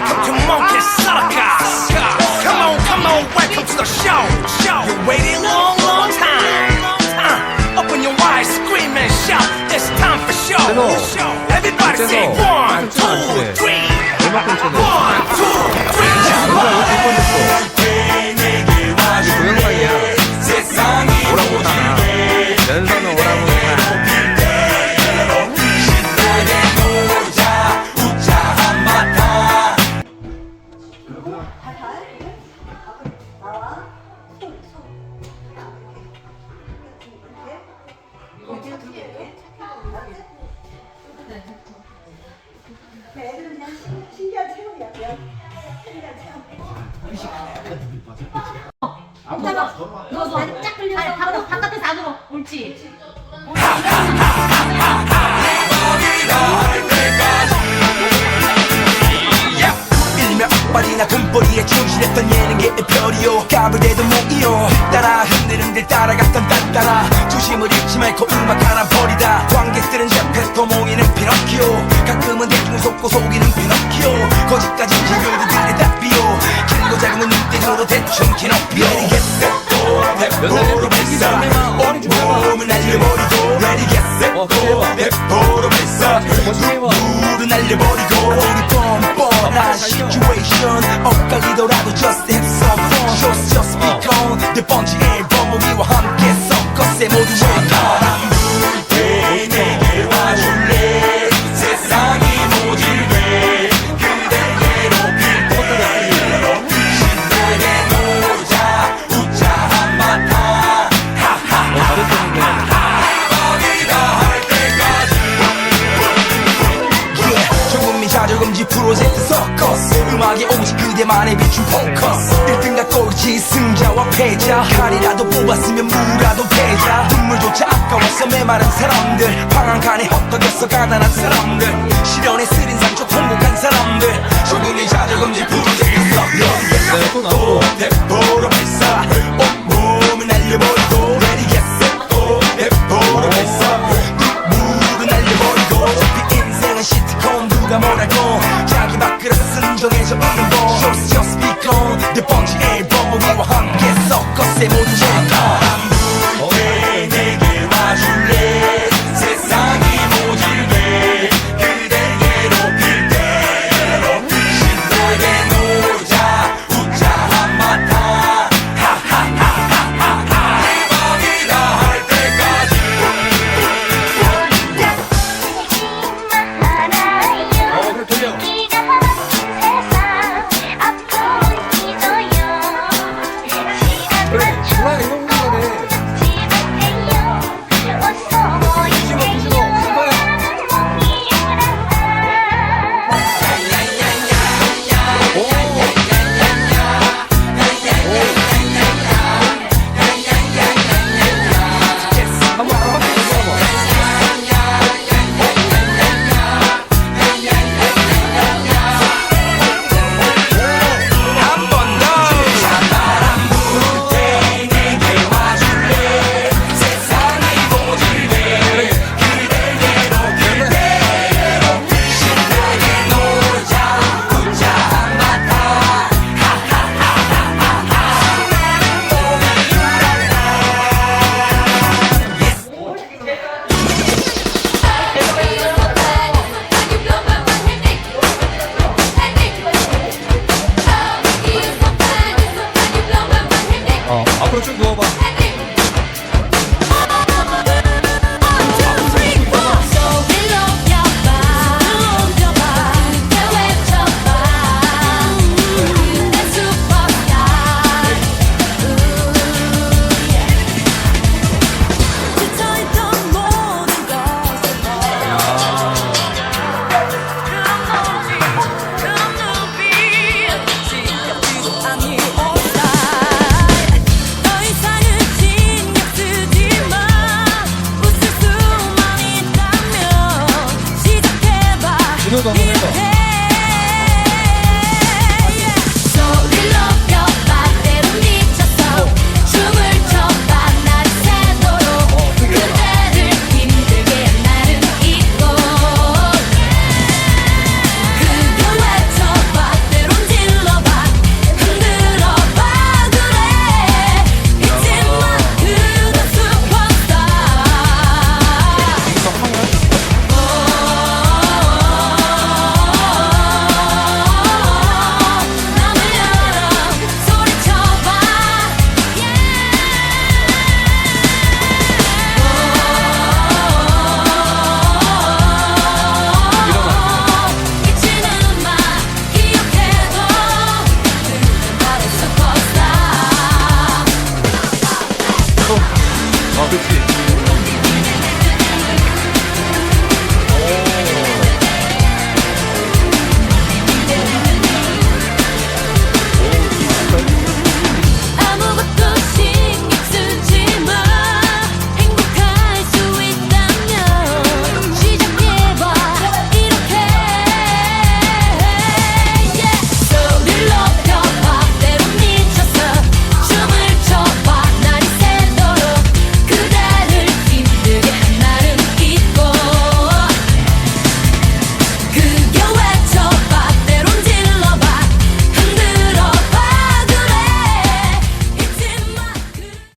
welcome to Monkey. Come on, come on, welcome to the show. Show. You waited a long, 신기한 체험. 누워서 바깥에서 안으로. 옳지. 흔들흔들 따라갔던 딴따라. 조심을 잃지 말고 음악 하나 버리다. 관객들은 제페토 모이는 피노키오. 가끔은 대중 속고 속이는 피노키오. 거짓까지 기교들의 답비요 길고 작은 눈대중으로 대충 키노피오 Ready get set go 대포로 발사 온몸을 날려버리고. Ready get set 어, go. 대포로 발사 멋지게 해봐. 물을 날려버리고. 우리 뻔뻔한 situation. 엇갈리더라도 just have some fun. Just just speak on 네 번째 자조금지 프로젝트 서커스. 음악에 오직 그대만의 비춘 포커스. 1등과 꼴찌 승자와 패자. 칼이라도 뽑았으면 무라도 패자. 눈물조차 아까워서 메마른 사람들. 방황간에 헛떡여서 가난한 사람들. 시련에 쓰린 상처 통곡한 사람들. 전국민 자조금지 프로젝트 서커스. 네. 대포로 발사 就放弃。